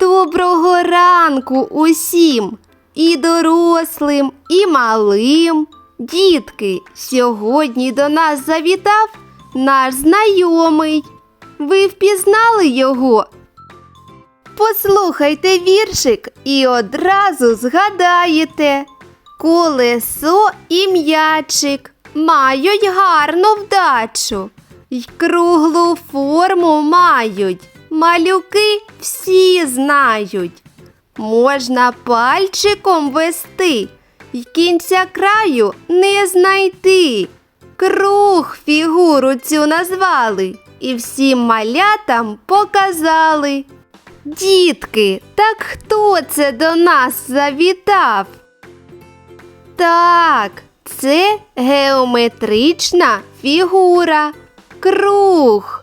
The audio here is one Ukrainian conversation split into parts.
Доброго ранку усім, і дорослим, і малим. Дітки, сьогодні до нас завітав наш знайомий. Ви впізнали його? Послухайте віршик і одразу згадаєте. Колесо і м'ячик мають гарну вдачу й круглу форму мають. Малюки всі знають. Можна пальчиком вести й кінця краю не знайти. Круг фігуру цю назвали і всім малятам показали. Дітки, так хто це до нас завітав? Так, це геометрична фігура. Круг.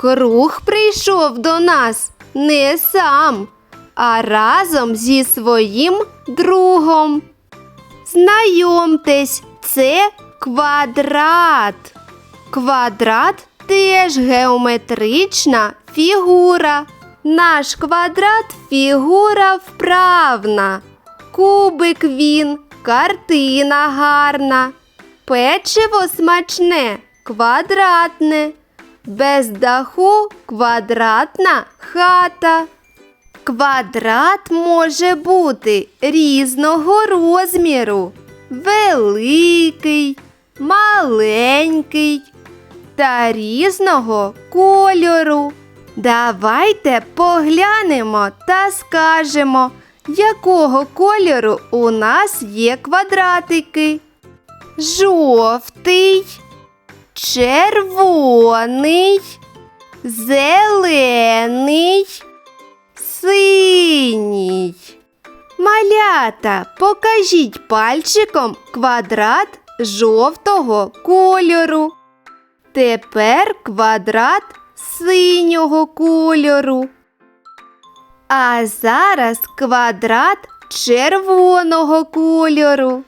Круг прийшов до нас не сам, а разом зі своїм другом. Знайомтесь, це квадрат. Квадрат теж геометрична фігура. Наш квадрат фігура вправна. Кубик він, картина гарна. Печиво смачне, квадратне. Без даху квадратна хата. Квадрат може бути різного розміру. Великий, маленький та різного кольору. Давайте поглянемо та скажемо, якого кольору у нас є квадратики. Жовтий, червоний, зелений, синій. Малята, покажіть пальчиком квадрат жовтого кольору. Тепер квадрат синього кольору. А зараз квадрат червоного кольору.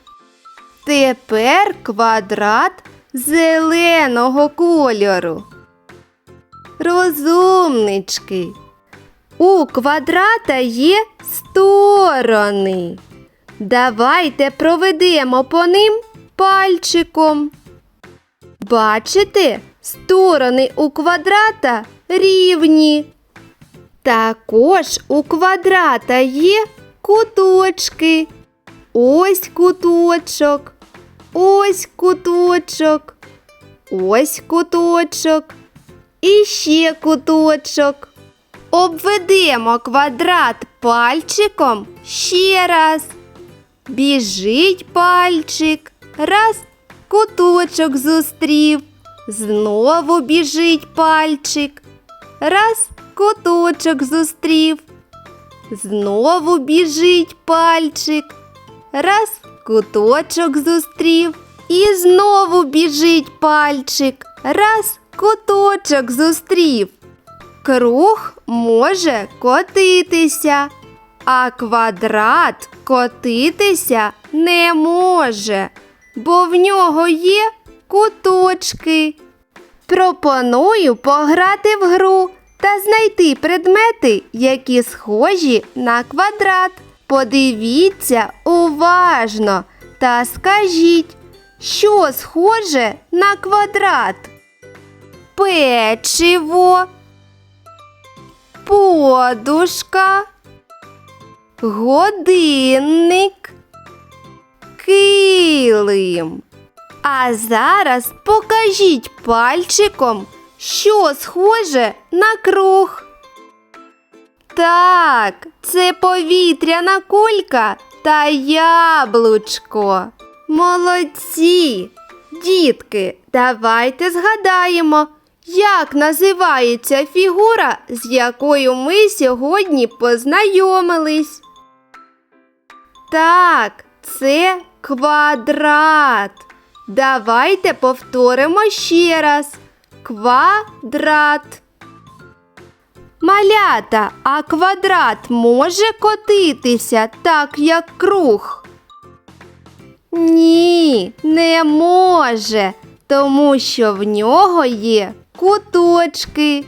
Тепер квадрат зеленого кольору. Розумнички. У квадрата є сторони. Давайте проведемо по ним пальчиком. Бачите, сторони у квадрата рівні. Також у квадрата є куточки. Ось куточок, ось куточок, ось куточок і ще куточок. Обведемо квадрат пальчиком ще раз. Біжить пальчик, раз куточок зустрів. Знову біжить пальчик. Раз куточок зустрів. Знову біжить пальчик. Раз куточок зустрів. І знову біжить пальчик. Раз куточок зустрів. Круг може котитися, а квадрат котитися не може, бо в нього є куточки. Пропоную пограти в гру та знайти предмети, які схожі на квадрат. Подивіться уважно та скажіть, що схоже на квадрат. Печиво, подушка, годинник, килим. А зараз покажіть пальчиком, що схоже на круг. Так, це повітряна кулька та яблучко. Молодці! Дітки, давайте згадаємо, як називається фігура, з якою ми сьогодні познайомились. Так, це квадрат. Давайте повторимо ще раз. Квадрат. Малята, а квадрат може котитися так, як круг? Ні, не може, тому що в нього є куточки.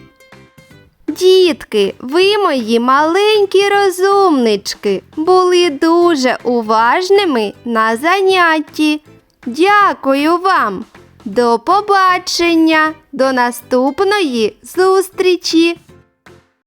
Дітки, ви мої маленькі розумнички, були дуже уважними на занятті. Дякую вам. До побачення, до наступної зустрічі!